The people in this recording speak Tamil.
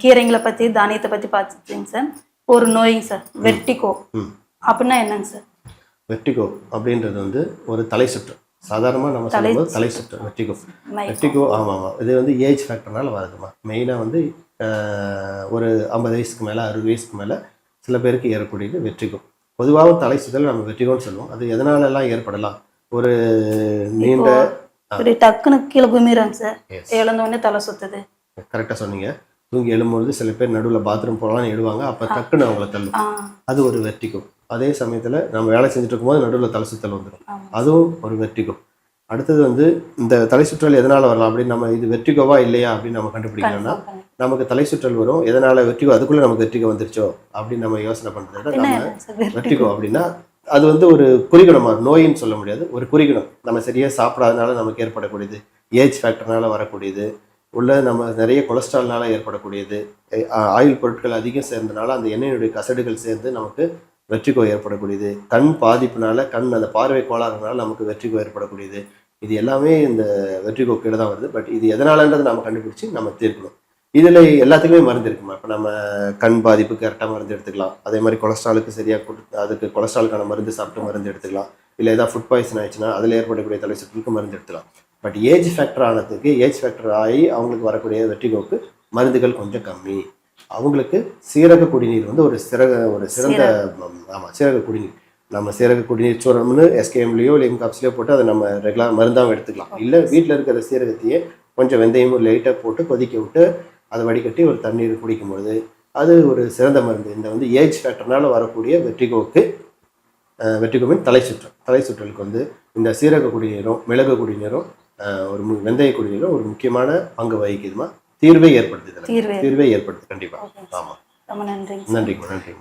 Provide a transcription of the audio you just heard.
கீரைங்களை பற்றி தானியத்தை பற்றி பார்த்துச்சிங்க சார். ஒரு நோய்ங்க சார் வெர்டிகோ ம். அப்படின்னா என்னங்க சார்? வெர்டிகோ அப்படின்றது வந்து ஒரு தலை சுற்று சாதாரணமாக நம்ம சொல்லும்போது தலை சுற்று மயக்கம். வெர்டிகோ ஆமாம் ஆமாம். இது வந்து ஏஜ் ஃபேக்டர்னால வருதுமா. மெயினாக வந்து ஒரு ஐம்பது வயசுக்கு மேலே அறுபது வயசுக்கு மேலே சில பேருக்கு ஏற்பக்கூடியது வெற்றிகோ பொதுவாக தலை சுற்றல் நம்ம வெற்றிகோன்னு சொல்லுவோம். அது எதனாலெல்லாம் ஏற்படலாம்? ஒரு நீண்ட இப்படி டக்குன்னு கீழே குமிறாங்க சார். எழுந்த உடனே தலை சுத்துது. கரெக்டாக சொன்னீங்க. தூங்கி எழும்பொழுது சில பேர் நடுவில் பாத்ரூம் போகலான்னு எழுவாங்க அப்போ டக்குன்னு அவங்கள தள்ளும். அது ஒரு வெர்டிகோ அதே சமயத்தில் நம்ம வேலை செஞ்சுட்டு இருக்கும்போது நடுவில் தலை சுத்தல் வந்துடும். அதுவும் ஒரு வெர்டிகோ அடுத்தது வந்து இந்த தலை சுற்றல் எதனால் வரலாம் அப்படின்னு நம்ம இது வெர்டிகோவா இல்லையா அப்படின்னு நம்ம கண்டுபிடிக்கணும்னா. நமக்கு தலை சுற்றல் வரும். எதனால் வெர்டிகோ அதுக்குள்ளே நமக்கு வெர்டிகோ வந்துருச்சோ அப்படின்னு நம்ம யோசனை பண்ணுறத விட நம்ம? வெர்டிகோ அப்படின்னா அது வந்து ஒரு குறிகுணமா. நோயின்னு சொல்ல முடியாது. ஒரு குறிகுணம். நம்ம சரியாக சாப்பிடாதனால நமக்கு ஏற்படக்கூடியது. ஏஜ் ஃபேக்டர்னால வரக்கூடியது. உள்ள நம்ம நிறைய கொலஸ்ட்ரால்னால ஏற்படக்கூடியது ஆயில் பொருட்கள் அதிகம் சேர்ந்தனால அந்த எண்ணெயினுடைய கசடுகள் சேர்ந்து நமக்கு வெற்றிகோ ஏற்படக்கூடியது. கண் பாதிப்புனால கண் அந்த பார்வை கோளாறுனால நமக்கு வெற்றிகோ ஏற்படக்கூடியது. இது எல்லாமே இந்த வெற்றிகோ கீழே தான் வருது. பட் இது எதனாலன்றதை நம்ம கண்டுபிடிச்சு நம்ம தீர்க்கணும். இதில் எல்லாத்துக்குமே மருந்து இருக்குமா? இப்போ நம்ம கண் பாதிப்பு கரெக்டாக மருந்து எடுத்துக்கலாம். அதே மாதிரி கொலஸ்ட்ராலுக்கு சரியாக கொடுத்து அதுக்கு கொலஸ்ட்ராலுக்கான மருந்து சாப்பிட்டு மருந்து எடுத்துக்கலாம். இல்லை ஏதாவது ஃபுட் பாய்சன் ஆயிடுச்சுன்னா அதில் ஏற்படக்கூடிய தலை சுற்றுக்கு மருந்து எடுத்துக்கலாம். பட் ஏஜ் ஃபேக்டர் ஆனதுக்கு ஏஜ் ஃபேக்டர் ஆகி அவங்களுக்கு வரக்கூடிய வெற்றிகோக்கு மருந்துகள் கொஞ்சம் கம்மி. அவங்களுக்கு சீரக குடிநீர் வந்து ஒரு சிறக ஒரு சிறந்த ஆமாம் சீரக குடிநீர். நம்ம சீரக குடிநீர் சூரம்னு எஸ்கேஎம்லேயோ இல்லை எம்காப்ஸ்லேயோ போட்டு அதை நம்ம ரெகுலர் மருந்தாகவும் எடுத்துக்கலாம். இல்லை வீட்டில் இருக்கிற சீரகத்தையே கொஞ்சம் வெந்தயமும் லைட்டாக போட்டு கொதிக்க விட்டு அதை வடிகட்டி ஒரு தண்ணீர் குடிக்கும்பொழுது அது ஒரு சிறந்த மருந்து. இந்த வந்து ஏஜ் ஃபேக்டர்னால வரக்கூடிய வெற்றிகோக்கு வெற்றிகோவின் தலை சுற்றல் தலை சுற்றலுக்கு வந்து இந்த சீரக குடிநீரும் மிளகு குடிநீரும் ஒரு வெந்தய குடிநீரும் ஒரு முக்கியமான பங்கு வகிக்குதுமா? தீர்வை ஏற்படுத்துது. தீர்வு ஏற்படுத்து கண்டிப்பாக ஓகே. ஆமாம் ரொம்ப நன்றிங்க சார். நன்றிங்க நன்றிங்க.